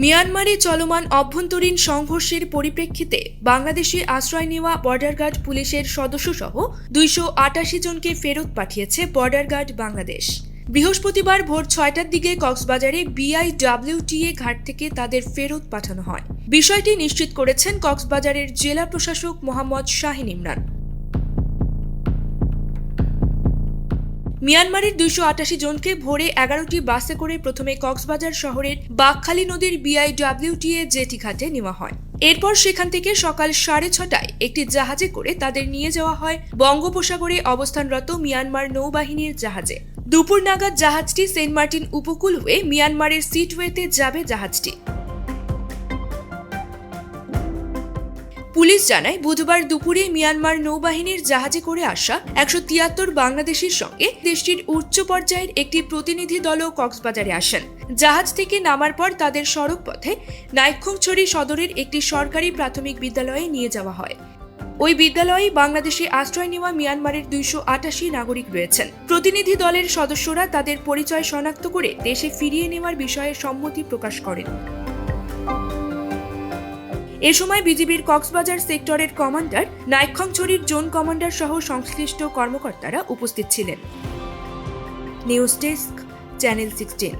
মিয়ানমারে চলমান অভ্যন্তরীণ সংঘর্ষের পরিপ্রেক্ষিতে বাংলাদেশে আশ্রয় নেওয়া বর্ডার গার্ড পুলিশের সদস্যসহ দুইশো আটাশি জনকে ফেরত পাঠিয়েছে বর্ডার গার্ড বাংলাদেশ। বৃহস্পতিবার ভোর ছয়টার দিকে কক্সবাজারে বিআইডব্লিউটিএ ঘাট থেকে তাদের ফেরত পাঠানো হয়। বিষয়টি নিশ্চিত করেছেন কক্সবাজারের জেলা প্রশাসক মোহাম্মদ শাহিন ইমরান। মিয়ানমারের দুইশো আটাশি জনকে ভোরে এগারোটি বাসে করে প্রথমে কক্সবাজার শহরের বাকখালী নদীর বিআইডব্লিউটিএ জেটি ঘাটে নেওয়া হয়। এরপর সেখান থেকে সকাল সাড়ে ছটায় একটি জাহাজে করে তাদের নিয়ে যাওয়া হয় বঙ্গোপসাগরে অবস্থানরত মিয়ানমার নৌবাহিনীর জাহাজে। দুপুর নাগাদ জাহাজটি সেন্ট মার্টিন উপকূল হয়ে মিয়ানমারের সিটওয়েতে যাবে জাহাজটি। পুলিশ জানায়, বুধবার দুপুরে মিয়ানমার নৌবাহিনীর জাহাজে করে আসা একশো তিয়াত্তর বাংলাদেশের সঙ্গে দেশটির উচ্চ পর্যায়ের একটি প্রতিনিধি দলও কক্সবাজারে আসেন। জাহাজ থেকে নামার পর তাদের সড়ক পথে নাইক্ষংছড়ি সদরের একটি সরকারি প্রাথমিক বিদ্যালয়ে নিয়ে যাওয়া হয়। ওই বিদ্যালয়ে বাংলাদেশে আশ্রয় নেওয়া মিয়ানমারের দুইশো আটাশি নাগরিক রয়েছেন। প্রতিনিধি দলের সদস্যরা তাদের পরিচয় শনাক্ত করে দেশে ফিরিয়ে নেওয়ার বিষয়ে সম্মতি প্রকাশ করেন। এ সময় বিজিবির কক্সবাজার সেক্টরের কমান্ডার নাইক্ষংছড়ির জোন কমান্ডার সহ সংশ্লিষ্ট কর্মকর্তারা উপস্থিত ছিলেন। News desk, channel sixteen.